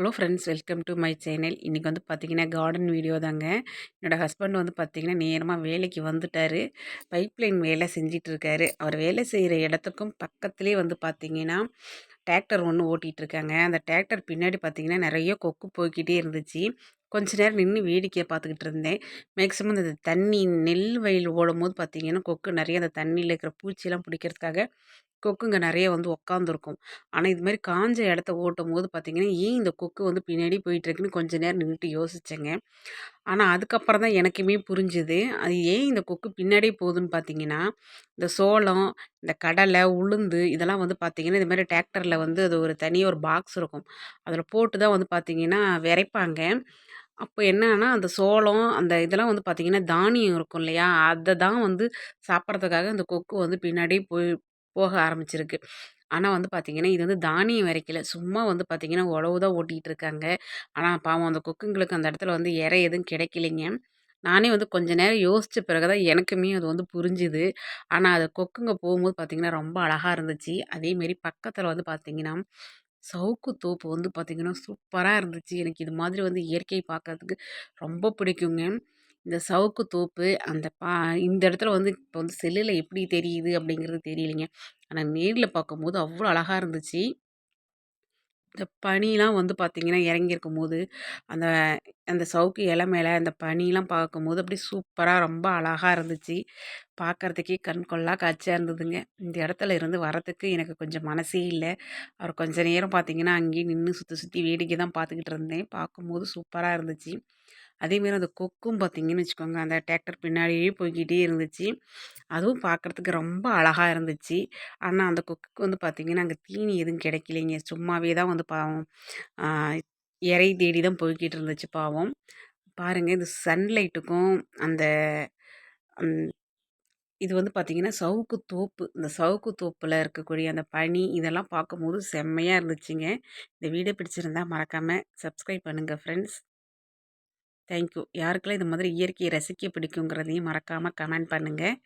Hello friends welcome to my channel இன்றைக்கி வந்து பார்த்திங்கன்னா கார்டன் வீடியோ தாங்க. என்னோடய ஹஸ்பண்ட் வந்து பார்த்திங்கன்னா நேரமாக வேலைக்கு வந்துட்டார். பைப்லைன் வேலை செஞ்சிட்ருக்காரு. அவர் வேலை செய்கிற இடத்துக்கும் பக்கத்துலேயே வந்து பார்த்திங்கன்னா டிராக்டர் ஒன்று ஓட்டிகிட்ருக்காங்க அந்த டிராக்டர் பின்னாடி பார்த்திங்கன்னா நிறைய கொக்கு போய்கிட்டே இருந்துச்சு. கொஞ்ச நேரம் நின்று வேடிக்கையை பார்த்துக்கிட்டு இருந்தேன். மேக்ஸிமம் இந்த தண்ணி நெல் வயல் ஓடும் போது பார்த்திங்கன்னா கொக்கு நிறைய அந்த தண்ணியில் இருக்கிற பூச்சியெல்லாம் பிடிக்கிறதுக்காக கொக்குங்க நிறைய வந்து உக்காந்துருக்கும். ஆனால் இது மாதிரி காஞ்ச இடத்த ஓட்டும் போது பார்த்திங்கன்னா ஏன் இந்த கொக்கு வந்து பின்னாடி போயிட்டுருக்குன்னு கொஞ்ச நேரம் நின்றுட்டு யோசித்தேங்க ஆனால் அதுக்கப்புறம் தான் எனக்குமே புரிஞ்சுது. அது ஏன் இந்த கொக்கு பின்னாடியே போகுதுன்னு பார்த்தீங்கன்னா இந்த சோளம் இந்த கடலை உளுந்து இதெல்லாம் வந்து பார்த்திங்கன்னா இது மாதிரி டிராக்டரில் வந்து அது ஒரு தனியாக ஒரு பாக்ஸ் இருக்கும். அதில் போட்டு தான் வந்து பார்த்திங்கன்னா விரைப்பாங்க. அப்போ என்னன்னா அந்த சோளம் அந்த இதெல்லாம் வந்து பார்த்திங்கன்னா தானியம் இருக்கும் இல்லையா? அதை தான் வந்து சாப்பிட்றதுக்காக அந்த கொக்கு வந்து பின்னாடி போய் போக ஆரம்பிச்சிருக்கு. ஆனால் வந்து பார்த்திங்கன்னா இது வந்து தானியம் விரைக்கல. சும்மா வந்து பார்த்திங்கன்னா உழவு தான் ஓட்டிகிட்டு இருக்காங்க ஆனால் பாவம் அந்த கொக்குங்களுக்கு அந்த இடத்துல வந்து இறை எதுவும் கிடைக்கலைங்க. நானே வந்து கொஞ்ச நேரம் யோசித்த பிறகு தான் எனக்குமே அது வந்து புரிஞ்சுது. ஆனால் அது கொக்குங்க போகும்போது பார்த்திங்கன்னா ரொம்ப அழகாக இருந்துச்சு. அதேமாரி பக்கத்தில் வந்து பார்த்திங்கன்னா சவுக்கு தோப்பு வந்து பார்த்திங்கன்னா சூப்பராக இருந்துச்சு. எனக்கு இது மாதிரி வந்து இயற்கை பார்க்கறதுக்கு ரொம்ப பிடிக்குங்க. இந்த சவுக்கு தோப்பு அந்த பா இந்த இடத்துல வந்து இப்போ வந்து செல்லில் எப்படி தெரியுது அப்படிங்கிறது தெரியலைங்க. ஆனால் நேரில் பார்க்கும்போது அவ்வளோ அழகாக இருந்துச்சு. இந்த பனிலாம் வந்து பார்த்திங்கன்னா இறங்கியிருக்கும்போது அந்த அந்த சவுக்கு இலை மேலே அந்த பனிலாம் பார்க்கும்போது அப்படியே சூப்பராக ரொம்ப அழகாக இருந்துச்சு. பார்க்குறதுக்கே கண் கொள்ளா காட்சியாக இருந்ததுங்க. இந்த இடத்துல இருந்து வரத்துக்கு எனக்கு கொஞ்சம் மனசே இல்லை. அவர் கொஞ்ச நேரம் பார்த்திங்கன்னா அங்கேயே நின்று சுற்றி சுற்றி வேடிக்கை தான் பார்த்துக்கிட்டு இருந்தேன். பார்க்கும்போது சூப்பராக இருந்துச்சு. அதேமாரி அந்த கொக்கும் பார்த்திங்கன்னு வச்சுக்கோங்க அந்த டிராக்டர் பின்னாடியே போய்கிட்டே இருந்துச்சு. அதுவும் பார்க்குறதுக்கு ரொம்ப அழகாக இருந்துச்சு. ஆனால் அந்த கொக்குக்கு வந்து பார்த்திங்கன்னா அங்கே தீனி எதுவும் கிடைக்கலைங்க. சும்மாவே தான் வந்து பாவம் இறை தேடி தான் போய்கிட்டு இருந்துச்சு பாவம். பாருங்கள் இந்த சன்லைட்டுக்கும் அந்த இது வந்து பார்த்திங்கன்னா சவுக்கு தோப்பு இந்த சவுக்கு தோப்பில் இருக்கக்கூடிய அந்த பனி இதெல்லாம் பார்க்கும்போது செம்மையாக இருந்துச்சுங்க. இந்த வீடியோ பிடிச்சிருந்தா மறக்காமல் சப்ஸ்கிரைப் பண்ணுங்கள் ஃப்ரெண்ட்ஸ். தேங்க்யூ. யாருக்கெல்லாம் இது மாதிரி இயற்கையை ரசிக்க பிடிக்குங்கிறதையும் மறக்காமல் கமெண்ட் பண்ணுங்கள்